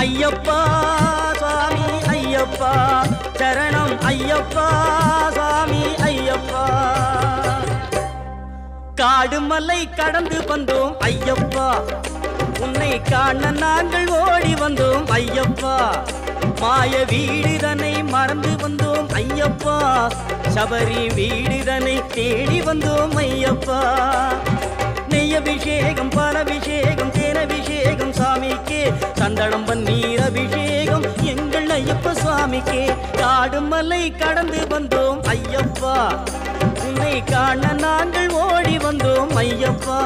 ஐயப்பா சுவாமி ஐயப்பா. சரணம் ஐயப்பா சுவாமி ஐயப்பா. காடுமலை கடந்து வந்தோம் ஐயப்பா. உன்னை காண நாங்கள் ஓடி வந்தோம் ஐயப்பா. மாய வீடுதனை மறந்து வந்தோம் ஐயப்பா. சபரி வீடுதனை தேடி வந்தோம் ஐயப்பா. நெய் அபிஷேகம் சந்தளம்பன் நீர் அபிஷேகம் எங்கள் ஐயப்ப சுவாமிக்கே. காடு மலை கடந்து வந்தோம் ஐயப்பா. உன்னை காண நாங்கள் ஓடி வந்தோம் ஐயப்பா.